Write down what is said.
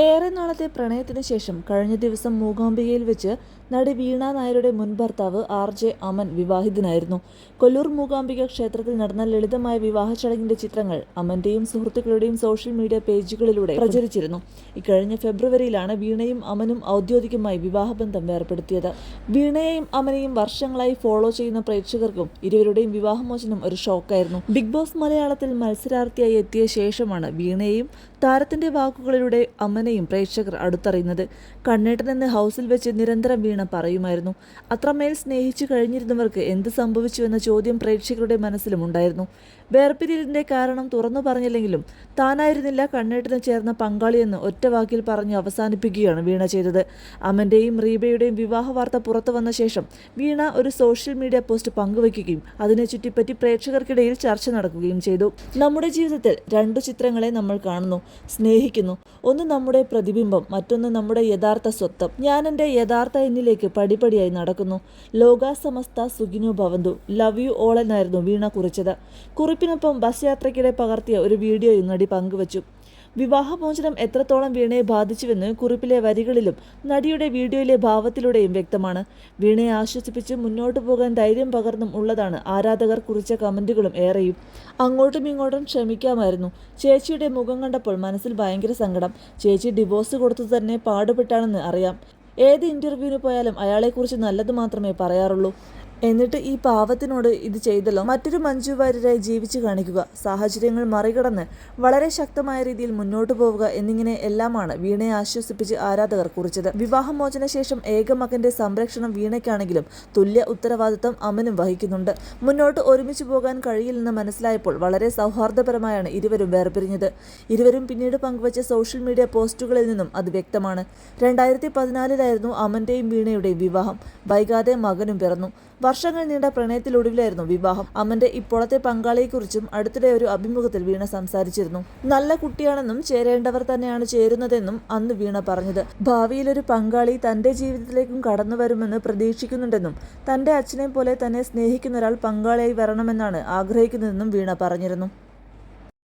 ഏറെ നാളത്തെ പ്രണയത്തിന് ശേഷം കഴിഞ്ഞ ദിവസം മൂകാംബികയിൽ വെച്ച് നടി വീണ നായരുടെ മുൻ ഭർത്താവ് ആർ ജെ അമൻ വിവാഹിതനായിരുന്നു. കൊല്ലൂർ മൂകാംബിക ക്ഷേത്രത്തിൽ നടന്ന ലളിതമായ വിവാഹ ചടങ്ങിന്റെ ചിത്രങ്ങൾ അമന്റെയും സുഹൃത്തുക്കളുടെയും സോഷ്യൽ മീഡിയ പേജുകളിലൂടെ പ്രചരിച്ചിരുന്നു. ഇക്കഴിഞ്ഞ ഫെബ്രുവരിയിലാണ് വീണയും അമനും ഔദ്യോഗികമായി വിവാഹബന്ധം ഏർപ്പെടുത്തിയത് വീണയെയും അമനെയും വർഷങ്ങളായി ഫോളോ ചെയ്യുന്ന പ്രേക്ഷകർക്കും ഇരുവരുടെയും വിവാഹമോചനം ഒരു ഷോക്കായിരുന്നു. ബിഗ് ബോസ് മലയാളത്തിൽ മത്സരാർത്ഥിയായി എത്തിയ ശേഷമാണ് വീണയെയും താരത്തിന്റെ വാക്കുകളിലൂടെ അമ്മനെയും പ്രേക്ഷകർ അടുത്തറിയുന്നത്. കണ്ണേട്ടനെന്ന് ഹൗസിൽ വെച്ച് നിരന്തരം വീണ പറയുമായിരുന്നു. അത്രമേൽ സ്നേഹിച്ചു കഴിഞ്ഞിരുന്നവർക്ക് എന്ത് സംഭവിച്ചുവെന്ന ചോദ്യം പ്രേക്ഷകരുടെ മനസ്സിലും ഉണ്ടായിരുന്നു. വേർപിരിയലിന്റെ കാരണം തുറന്നു പറഞ്ഞില്ലെങ്കിലും താനായിരുന്നില്ല കണ്ണേട്ടന് ചേർന്ന പങ്കാളിയെന്ന് ഒറ്റ വാക്കിൽ പറഞ്ഞ് അവസാനിപ്പിക്കുകയാണ് വീണ ചെയ്തത്. അമ്മന്റെയും റീബയുടെയും വിവാഹ വാർത്ത പുറത്തു വന്ന ശേഷം വീണ ഒരു സോഷ്യൽ മീഡിയ പോസ്റ്റ് പങ്കുവയ്ക്കുകയും അതിനെ ചുറ്റിപ്പറ്റി പ്രേക്ഷകർക്കിടയിൽ ചർച്ച നടക്കുകയും ചെയ്തു. നമ്മുടെ ജീവിതത്തിൽ രണ്ടു ചിത്രങ്ങളെ നമ്മൾ കാണുന്നു. സ്നേഹിക്കുന്നു. ഒന്ന് നമ്മുടെ പ്രതിബിംബം മറ്റൊന്ന് നമ്മുടെ യഥാർത്ഥ സ്വത്വം. ഞാൻ എന്റെ യഥാർത്ഥ എന്നിലേക്ക് പടിപടിയായി നടക്കുന്നു. ലോകാസമസ്ത സുഖിനോ ഭവന്തു. ലവ് യു ഓൾ എന്നായിരുന്നു വീണ കുറിച്ചത്. കുറിപ്പിനൊപ്പം ബസ് യാത്രയ്ക്കിടെ പകർത്തിയ ഒരു വീഡിയോയും നടി പങ്കുവച്ചു. വിവാഹമോചനം എത്രത്തോളം വീണയെ ബാധിച്ചുവെന്ന് കുറിപ്പിലെ വരികളിലും നടിയുടെ വീഡിയോയിലെ ഭാവത്തിലൂടെയും വ്യക്തമാണ്. വീണയെ ആശ്വസിപ്പിച്ച് മുന്നോട്ടു പോകാൻ ധൈര്യം പകർന്നും ഉള്ളതാണ് ആരാധകർ കുറിച്ച കമന്റുകളും ഏറെയും. അങ്ങോട്ടും ഇങ്ങോട്ടും ക്ഷമിക്കാമായിരുന്നു. ചേച്ചിയുടെ മുഖം കണ്ടപ്പോൾ മനസ്സിൽ ഭയങ്കര സങ്കടം. ചേച്ചി ഡിവോഴ്സ് കൊടുത്തു തന്നെ പാടുപെട്ടാണെന്ന് അറിയാം. ഏത് ഇന്റർവ്യൂവിന് പോയാലും അയാളെക്കുറിച്ച് നല്ലത് മാത്രമേ പറയാറുള്ളൂ. എന്നിട്ട് ഈ പാവത്തിനോട് ഇത് ചെയ്തല്ലോ. മറ്റൊരു മഞ്ജു വാര്യരായി ജീവിച്ചു കാണിക്കുക. സാഹചര്യങ്ങൾ മറികടന്ന് വളരെ ശക്തമായ രീതിയിൽ മുന്നോട്ട് പോവുക എന്നിങ്ങനെ എല്ലാമാണ് വീണയെ ആശ്വസിപ്പിച്ച് ആരാധകർ കുറിച്ചത്. വിവാഹമോചന ശേഷം ഏക മകന്റെ സംരക്ഷണം വീണയ്ക്കാണെങ്കിലും തുല്യ ഉത്തരവാദിത്തം അമനും വഹിക്കുന്നുണ്ട്. മുന്നോട്ട് ഒരുമിച്ച് പോകാൻ കഴിയില്ലെന്ന് മനസ്സിലായപ്പോൾ വളരെ സൗഹാർദ്ദപരമായാണ് ഇരുവരും വേർപിരിഞ്ഞത്. ഇരുവരും പിന്നീട് പങ്കുവച്ച സോഷ്യൽ മീഡിയ പോസ്റ്റുകളിൽ നിന്നും അത് വ്യക്തമാണ്. രണ്ടായിരത്തി പതിനാലിലായിരുന്നു അമന്റെയും വീണയുടെയും വിവാഹം. വൈകാതെ മകനും പിറന്നു. വർഷങ്ങൾ നീണ്ട പ്രണയത്തിലൊടുവിലായിരുന്നു വിവാഹം. അമ്മന്റെ ഇപ്പോഴത്തെ പങ്കാളിയെക്കുറിച്ചും അടുത്തിടെ ഒരു അഭിമുഖത്തിൽ വീണ സംസാരിച്ചിരുന്നു. നല്ല കുട്ടിയാണെന്നും ചേരേണ്ടവർ തന്നെയാണ് ചേരുന്നതെന്നും അന്ന് വീണ പറഞ്ഞത്. ഭാവിയിൽ ഒരു പങ്കാളി തന്റെ ജീവിതത്തിലേക്കും കടന്നു വരുമെന്ന് പ്രതീക്ഷിക്കുന്നുണ്ടെന്നും തന്റെ അച്ഛനെ പോലെ തന്നെ സ്നേഹിക്കുന്ന ഒരാൾ പങ്കാളിയായി വരണമെന്നാണ് ആഗ്രഹിക്കുന്നതെന്നും വീണ പറഞ്ഞിരുന്നു.